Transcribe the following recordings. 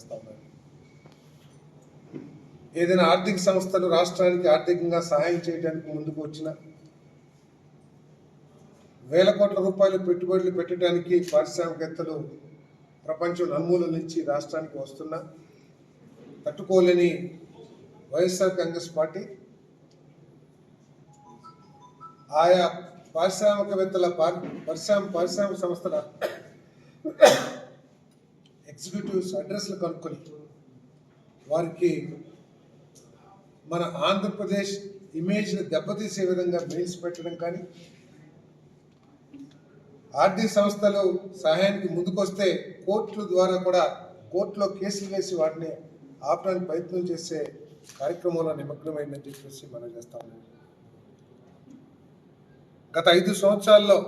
చేస్తా. ఉన్నారు ఏదైనా ఆర్థిక సంస్థలు రాష్ట్రానికి ఆర్థికంగా సహాయం చేయడానికి ముందుకు వచ్చిన వేల కోట్ల రూపాయలు పెట్టుబడులు పెట్టడానికి పారిశ్రామికవేత్తలు ప్రపంచం నలుమూలల నుంచి రాష్ట్రానికి వస్తున్నా తట్టుకోలేని వైఎస్ఆర్ కాంగ్రెస్ పార్టీ ఆయా పారిశ్రామికవేత్తల పారి- పారిశ్రామిక సంస్థల ఎగ్జిక్యూటివ్స్ అడ్రస్లు కనుక్కొని వారికి మన ఆంధ్రప్రదేశ్ ఇమేజ్ని దెబ్బతీసే విధంగా మెయిల్స్ పెట్టడం కానీ ఆర్థిక సంస్థలు సహాయానికి ముందుకొస్తే కోర్టుల ద్వారా కూడా కోర్టులో కేసులు వేసి వాటిని ఆపడానికి ప్రయత్నం చేసే కార్యక్రమంలో నిమగ్నమైందని చెప్పేసి మనం చేస్తా ఉన్నాం. గత ఐదు సంవత్సరాల్లో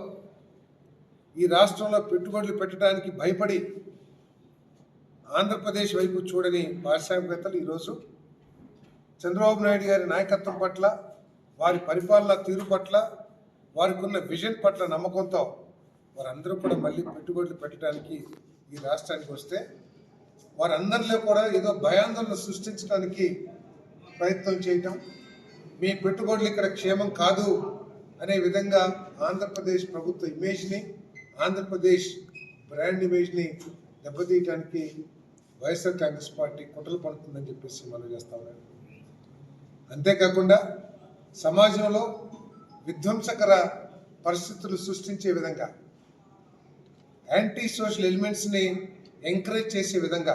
ఈ రాష్ట్రంలో పెట్టుబడులు పెట్టడానికి భయపడి ఆంధ్రప్రదేశ్ వైపు చూడని పారిశ్రామికవేత్తలు ఈరోజు చంద్రబాబు నాయుడు గారి నాయకత్వం పట్ల వారి పరిపాలన తీరు పట్ల వారికి ఉన్న విజన్ పట్ల నమ్మకంతో వారందరూ కూడా మళ్ళీ పెట్టుబడులు పెట్టడానికి ఈ రాష్ట్రానికి వస్తే వారందరిలో కూడా ఏదో భయాందోళన సృష్టించడానికి ప్రయత్నం చేయటం మీ పెట్టుబడులు ఇక్కడ క్షేమం కాదు అనే విధంగా ఆంధ్రప్రదేశ్ ప్రభుత్వ ఇమేజ్ని ఆంధ్రప్రదేశ్ బ్రాండ్ ఇమేజ్ని దెబ్బతీయడానికి వైఎస్ఆర్ కాంగ్రెస్ పార్టీ కుట్రలు పడుతుందని చెప్పేసి మనం చేస్తా ఉన్నాం. అంతేకాకుండా సమాజంలో విధ్వంసకర పరిస్థితులు సృష్టించే విధంగా యాంటీ సోషల్ ఎలిమెంట్స్ని ఎంకరేజ్ చేసే విధంగా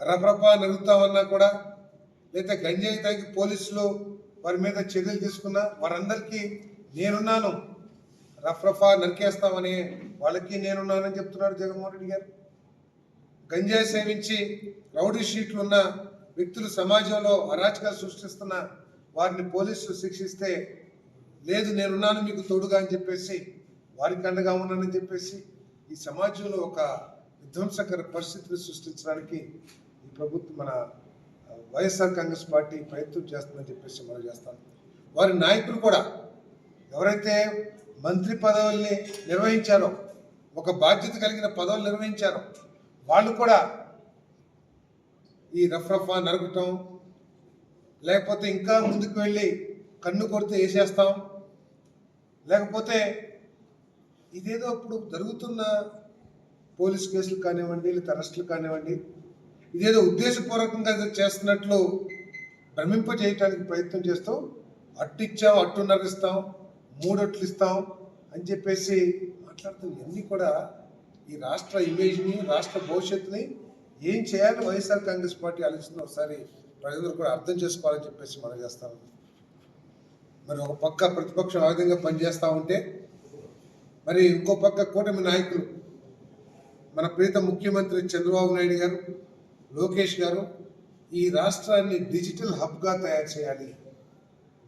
రపరపా నరుగుతామన్నా కూడా లేదా గంజాయి తాగి పోలీసులు వారి మీద చర్యలు తీసుకున్నా వారందరికీ నేనున్నాను. రఫ్రఫా నరికేస్తామని వాళ్ళకి నేనున్నానని చెప్తున్నాడు జగన్మోహన్ రెడ్డి గారు. గంజాయి సేవించి రౌడీ షీట్లు ఉన్న వ్యక్తులు సమాజంలో అరాచకాలు సృష్టిస్తున్న వారిని పోలీసులు శిక్షిస్తే లేదు నేనున్నాను మీకు తోడుగా అని చెప్పేసి వారికి అండగా ఉన్నానని చెప్పేసి ఈ సమాజంలో ఒక విధ్వంసకర పరిస్థితిని సృష్టించడానికి ఈ ప్రభుత్వం మన వైఎస్ఆర్ కాంగ్రెస్ పార్టీ ప్రయత్నం చేస్తుందని చెప్పేసి మనం చేస్తాం. వారి నాయకులు కూడా ఎవరైతే మంత్రి పదవుల్ని నిర్వహించారో. ఒక బాధ్యత కలిగిన పదవులు నిర్వహించారో. వాళ్ళు కూడా ఈ రఫ్రఫా నరకటం లేకపోతే ఇంకా ముందుకు వెళ్ళి కన్ను కొడితే వేసేస్తాం. లేకపోతే ఇదేదో ఇప్పుడు జరుగుతున్న పోలీస్ కేసులు కానివ్వండి లేదా అరెస్టులు కానివ్వండి ఇదేదో ఉద్దేశపూర్వకంగా చేస్తున్నట్లు భ్రమింప చేయటానికి ప్రయత్నం చేస్తాం అట్టిచ్చాం అట్టు నరిస్తాం మూడొట్లు ఇస్తాం అని చెప్పేసి మాట్లాడుతున్న ఇవన్నీ కూడా ఈ రాష్ట్ర ఇమేజ్ని రాష్ట్ర భవిష్యత్తుని ఏం చేయాలని వైఎస్ఆర్ కాంగ్రెస్ పార్టీ ఆలోచిస్తుంది ఒకసారి ప్రజలందరూ కూడా అర్థం చేసుకోవాలని చెప్పేసి మనం చేస్తాం మరి ఒక పక్క ప్రతిపక్షం ఆ విధంగా పనిచేస్తూ ఉంటే మరి ఇంకో పక్క కూటమి నాయకులు మన ప్రీత ముఖ్యమంత్రి చంద్రబాబు నాయుడు గారు లోకేష్ గారు ఈ రాష్ట్రాన్ని డిజిటల్ హబ్గా తయారు చేయాలి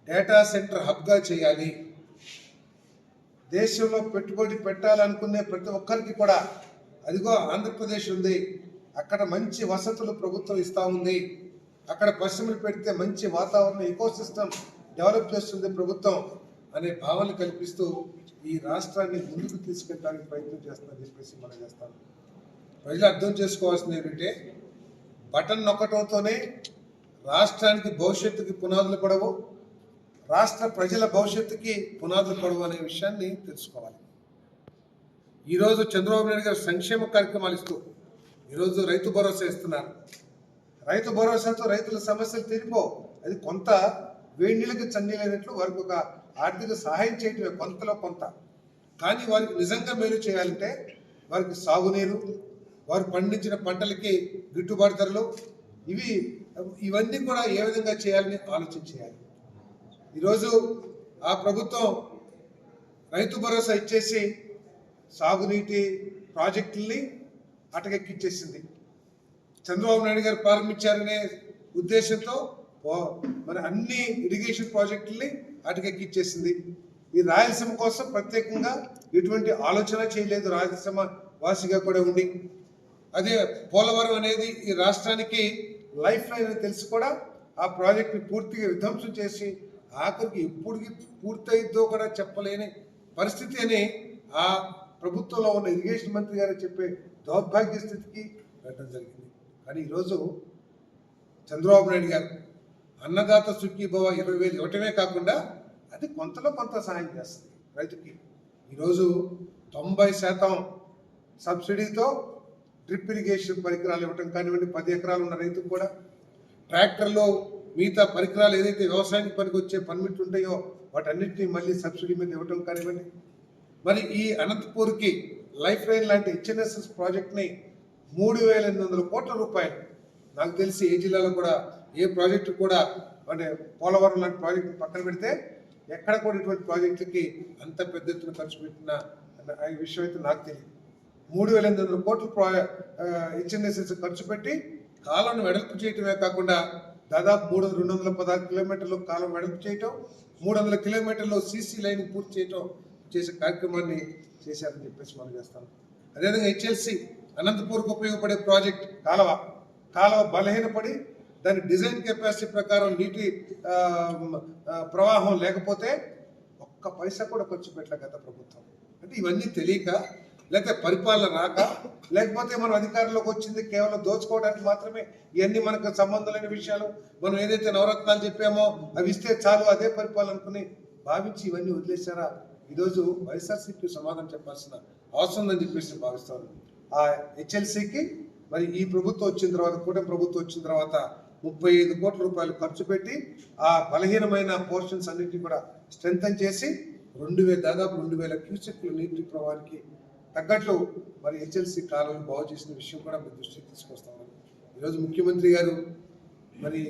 డేటా సెంటర్ హబ్గా చేయాలి దేశంలో పెట్టుబడి పెట్టాలనుకునే ప్రతి ఒక్కరికి కూడా అదిగో ఆంధ్రప్రదేశ్ ఉంది అక్కడ మంచి వసతులు ప్రభుత్వం ఇస్తూ ఉంది అక్కడ పరిశ్రమలు పెడితే మంచి వాతావరణం ఎకోసిస్టమ్ డెవలప్ చేస్తుంది ప్రభుత్వం అనే భావన కల్పిస్తూ ఈ రాష్ట్రాన్ని ముందుకు తీసుకెళ్ళడానికి ప్రయత్నం చేస్తుందని చెప్పేసి మనం చేస్తాం. ప్రజలు అర్థం చేసుకోవాల్సింది ఏంటంటే బటన్ నొక్కటంతోనే రాష్ట్రానికి భవిష్యత్తుకి పునాదులు పడవు. రాష్ట్ర ప్రజల భవిష్యత్తుకి పునాదులు పడవు అనే విషయాన్ని తెలుసుకోవాలి. ఈరోజు చంద్రబాబు నాయుడు గారు సంక్షేమ కార్యక్రమాలు ఇస్తూ ఈరోజు రైతు భరోసా ఇస్తున్నారు. రైతు భరోసాతో రైతుల సమస్యలు తీరిపో అది కొంత వేడి నీళ్ళకి చన్నీళ్ళైనట్లు వారికి ఒక ఆర్థిక సహాయం చేయటమే కొంతలో కొంత. కానీ వారికి నిజంగా మేలు చేయాలంటే వారికి సాగునీరు వారు పండించిన పంటలకి గిట్టుబాటు ధరలు ఇవి ఇవన్నీ కూడా ఏ విధంగా చేయాలని ఆలోచన చేయాలి. ఈరోజు ఆ ప్రభుత్వం రైతు భరోసా ఇచ్చేసి సాగునీటి ప్రాజెక్టుల్ని అటకెక్కిచ్చేసింది. చంద్రబాబు నాయుడు గారు ప్రారంభించారనే ఉద్దేశంతో మరి మన అన్ని ఇరిగేషన్ ప్రాజెక్టుల్ని అటకెక్కిచ్చేసింది. ఈ రాయలసీమ కోసం ప్రత్యేకంగా ఎటువంటి ఆలోచన చేయలేదు రాయలసీమ వాసిగా కూడా ఉండి. అదే పోలవరం అనేది ఈ రాష్ట్రానికి లైఫ్ లైన్ అని తెలిసి కూడా ఆ ప్రాజెక్ట్ని పూర్తిగా విధ్వంసం చేసి ఆఖరికి ఎప్పుడుకి పూర్తయిద్దో కూడా చెప్పలేని పరిస్థితి అని ఆ ప్రభుత్వంలో ఉన్న ఇరిగేషన్ మంత్రి గారు చెప్పే దౌర్భాగ్య స్థితికి వెళ్ళడం జరిగింది. కానీ ఈరోజు చంద్రబాబు నాయుడు గారు అన్నదాత సుఖీభవ ఇరవై వేలు ఇవ్వటమే కాకుండా అది కొంతలో కొంత సహాయం చేస్తుంది రైతుకి. ఈరోజు తొంభై శాతం సబ్సిడీతో డ్రిప్ ఇరిగేషన్ పరికరాలు ఇవ్వటం కానివ్వండి పది ఎకరాలు ఉన్న రైతుకు కూడా. ట్రాక్టర్లో మిగతా పరికరాలు ఏదైతే వ్యవసాయానికి పనికి వచ్చే పనిమిట్లు ఉంటాయో వాటన్నిటిని మళ్ళీ సబ్సిడీ మీద ఇవ్వటం కానివ్వండి. మరి ఈ అనంతపూర్కి లైఫ్ లైన్ లాంటి హెచ్ఎన్ఎస్ఎస్ ప్రాజెక్ట్ని మూడు వేల ఎనిమిది వందల కోట్ల రూపాయలు. నాకు తెలిసి ఏ జిల్లాలో కూడా ఏ ప్రాజెక్టు కూడా అంటే పోలవరం లాంటి ప్రాజెక్టు పక్కన పెడితే ఎక్కడ కూడా ఇటువంటి ప్రాజెక్టులకి అంత పెద్ద ఎత్తున ఖర్చు పెట్టిన ఆ విషయం అయితే నాకు తెలియదు. మూడు వేల ఎనిమిది వందల కోట్లు ప్రా హెచ్ఎన్ఎస్ఎస్ ఖర్చు పెట్టి కాలువను వెడల్పు చేయటమే కాకుండా దాదాపు మూడు వందల రెండు వందల పదహారు కిలోమీటర్లు కాలం వెడల్పు చేయటం మూడు వందల కిలోమీటర్లు సీసీ లైన్ పూర్తి చేయటం చేసే కార్యక్రమాన్ని చేశారని చెప్పేసి మనం చేస్తాం. అదేవిధంగా హెచ్ఎల్సి అనంతపూర్కు ఉపయోగపడే ప్రాజెక్ట్ కాలువ కాలువ బలహీనపడి దాని డిజైన్ కెపాసిటీ ప్రకారం నీటి ప్రవాహం లేకపోతే ఒక్క పైసా కూడా ఖర్చు పెట్టలే గత ప్రభుత్వం. అంటే ఇవన్నీ తెలియక లేకపోతే పరిపాలన రాక లేకపోతే మనం అధికారంలోకి వచ్చింది కేవలం దోచుకోవడానికి మాత్రమే ఇవన్నీ మనకు సంబంధం లేని విషయాలు. మనం ఏదైతే నవరత్నాలు చెప్పామో అవి ఇస్తే చాలు అదే పరిపాలన అనుకుని భావించి ఇవన్నీ వదిలేశారా? ఈరోజు వైఎస్ఆర్సీపీ సమాధానం చెప్పాల్సిన అవసరం ఉందని చెప్పేసి భావిస్తాను. ఆ హెచ్ఎల్సీకి మరి ఈ ప్రభుత్వం వచ్చిన తర్వాత కూటమి ప్రభుత్వం వచ్చిన తర్వాత ముప్పై ఐదు కోట్ల రూపాయలు ఖర్చు పెట్టి ఆ బలహీనమైన పోర్షన్స్ అన్నింటినీ కూడా స్ట్రెంగ్ చేసి రెండు వేల దాదాపు రెండు వేల క్యూసెక్ల నీటి ప్రవాహానికి తగ్గట్లు మరి హెచ్ఎల్సీ కాలువలు బాగు చేసిన విషయం కూడా మీ దృష్టికి తీసుకొస్తామని ఈరోజు ముఖ్యమంత్రి గారు మరి